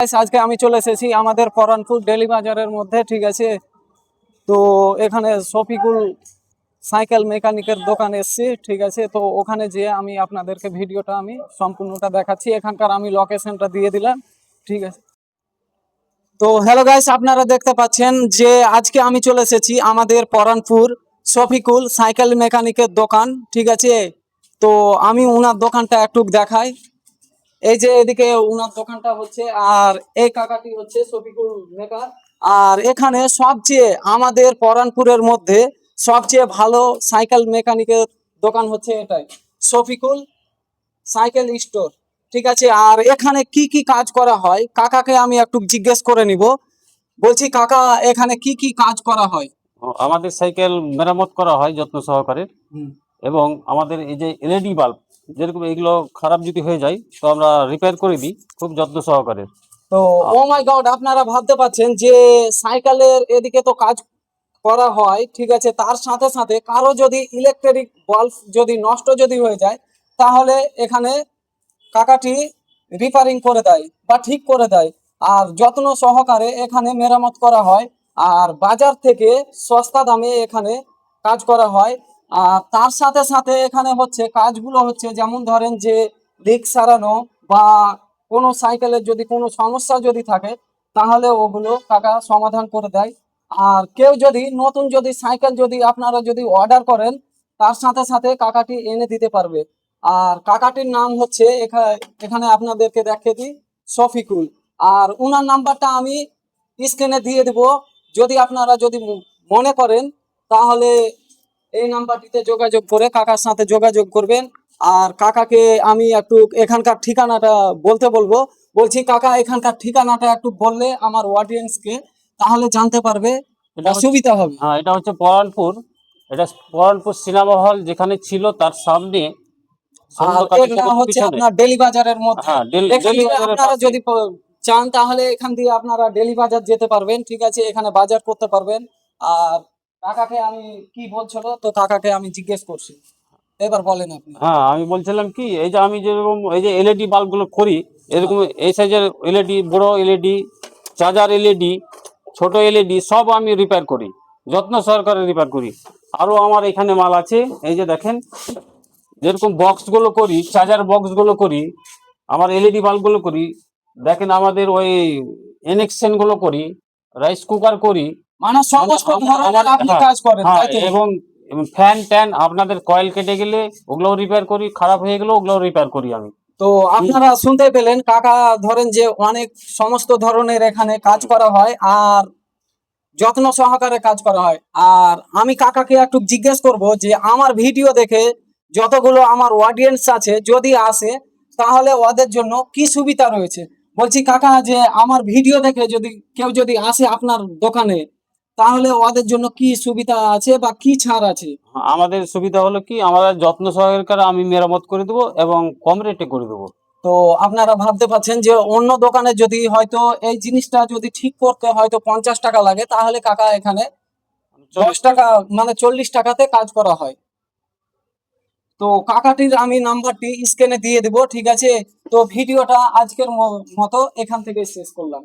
আজকে আমি চলে এসেছি আমাদের পরানপুর ডেলি বাজারের মধ্যে, ঠিক আছে? তো এখানে শফিকুল সাইকেল মেকানিকের দোকানে এসেছি, ঠিক আছে? তো ওখানে যেয়ে আমি আপনাদেরকে ভিডিওটা আমি সম্পূর্ণটা দেখাচ্ছি। এখানকার আমি লোকেশনটা দিয়ে দিলাম, ঠিক আছে? তো হ্যালো গাইস আপনারা দেখতে পাচ্ছেন যে আজকে আমি চলে এসেছি আমাদের পরানপুর শফিকুল সাইকেল মেকানিকের দোকান, ঠিক আছে? তো আমি ওনার দোকানটা একটু দেখাই। এই যে এদিকে উনার দোকানটা হচ্ছে আর এই কাকাটি হচ্ছে শফিকুল মেকার আর এখানে সবচেয়ে আমাদের পরানপুরের মধ্যে সবচেয়ে ভালো সাইকেল মেকানিকের দোকান হচ্ছে এটাই শফিকুল সাইকেল স্টোর। ঠিক আছে আর এখানে কি কি কাজ করা হয় কাকাকে আমি একটু জিজ্ঞেস করে নিব। বলছি কাকা এখানে কি কি কাজ করা হয়? আমাদের সাইকেল মেরামত করা হয় যত্ন সহকারে। এবং আমাদের এই যে এলইডি বাল্ব যেরকম এগুলো খারাপ যদি হয়ে যায় তো আমরা রিপেয়ার করে দিই খুব যত্ন সহকারে। তো ও মাই গড আপনারা ভাবতে পাচ্ছেন যে সাইকেলের এদিকে তো কাজ করা হয় ঠিক আছে তার সাথে সাথে কারও যদি ইলেকট্রিক বাল্ব যদি নষ্ট যদি হয়ে যায় তাহলে এখানে কাকাটি রিপেয়ারিং করে দেয় বা ঠিক করে দেয়। আর যত্ন সহকারে এখানে মেরামত করা হয় আর বাজার থেকে সস্তা দামে এখানে কাজ করা হয়। আর তার সাথে সাথে এখানে হচ্ছে কাজগুলো হচ্ছে যেমন ধরেন যে লিক সারানো বা কোনো সাইকেলের যদি কোনো সমস্যা যদি থাকে, তাহলে ওগুলো কাকা সমাধান করে দেয়। আর কেউ যদি নতুন যদি সাইকেল যদি আপনারা যদি অর্ডার করেন, তার সাথে সাথে কাকাটি এনে দিতে পারবে। আর কাকাটির নাম হচ্ছে এখানে আপনাদেরকে দেখিয়ে দিই, শফিকুল। আর ওনার নাম্বারটা আমি স্ক্রিনে দিয়ে দেব। যদি আপনারা যদি মনে করেন, তাহলে এই নাম্বারটিতে যোগাযোগ করে কাকার সাথে যোগাযোগ করবেন। আর কাকাকে আমি একটু এখানকার ঠিকানাটা বলতে বলব। বলছি কাকা এখানকার ঠিকানাটা একটু বললে আমার অডিয়েন্সকে তাহলে জানতে পারবে। এটা সুবিধা হবে। হ্যাঁ এটা হচ্ছে পরানপুর এটা পরানপুর সিনেমা হল যেখানে ছিল তার সামনে হচ্ছে আপনার ডেলি বাজারের মধ্যে হ্যাঁ আপনারা যদি চান তাহলে এখান দিয়ে আপনারা ডেলি বাজার যেতে পারবেন। ঠিক আছে এখানে বাজার করতে পারবেন। আর কাকাকে আমি কি বলছিল তো কাকাকে আমি জিজ্ঞেস করছি। এবার বলেন আপনি। হ্যাঁ আমি বলছিলাম কি, এই যে আমি যেরকম এই যে এলইডি বাল্বগুলো করি, এরকম এই সাইজের এলইডি বড় এলইডি চার্জার এলইডি ছোট এলইডি সব আমি রিপেয়ার করি, যত্ন সহকারে রিপেয়ার করি। আরও আমার এখানে মাল আছে, এই যে দেখেন, যেরকম বক্সগুলো করি চার্জার বক্সগুলো করি, আমার এলইডি বাল্বগুলো করি, দেখেন আমাদের ওই এনএক্সেনগুলো করি রাইস কুকার করি মানে সমস্ত আমার- ধরনের আপনি হ্যাঁ, কাজ করেন হ্যাঁ তাই তো? এবং ফ্যান ট্যান আপনাদের কয়েল কেটে গেলে ওগুলোও রিপেয়ার করি খারাপ হয়ে গেলেও ওগুলোও রিপেয়ার করি আমি। তো আপনারা শুনতে পেলেন কাকা ধরেন যে অনেক সমস্ত ধরনের এখানে কাজ করা হয় আর যত্ন সহকারে কাজ করা হয়। আর আমি কাকাকে একটু জিজ্ঞেস করব যে আমার ভিডিও দেখে যতগুলো আমার অডিয়েন্স আছে যদি আসে তাহলে ওদের জন্য কি সুবিধা রয়েছে? বলছি কাকা যে আমার ভিডিও দেখে যদি কেউ যদি আসে আপনার দোকানে তাহলে ওদের জন্য কি সুবিধা আছে বা কি ছাড় আছে? আমাদের সুবিধা হলো কি আমাদের যত্ন সহকারে আমি মেরামত করে দেবো এবং কম রেটে করে দেবো। তো আপনারা ভাবতে পাচ্ছেন যে অন্য দোকানে যদি হয়তো এই জিনিসটা যদি ঠিক করতে হয়তো পঞ্চাশ টাকা লাগে তাহলে কাকা এখানে দশ টাকা মানে চল্লিশ টাকাতে কাজ করা হয়। তো কাকাটির আমি নাম্বারটি স্ক্রিনে দিয়ে দেবো ঠিক আছে? তো ভিডিওটা আজকের মতো এখান থেকে শেষ করলাম।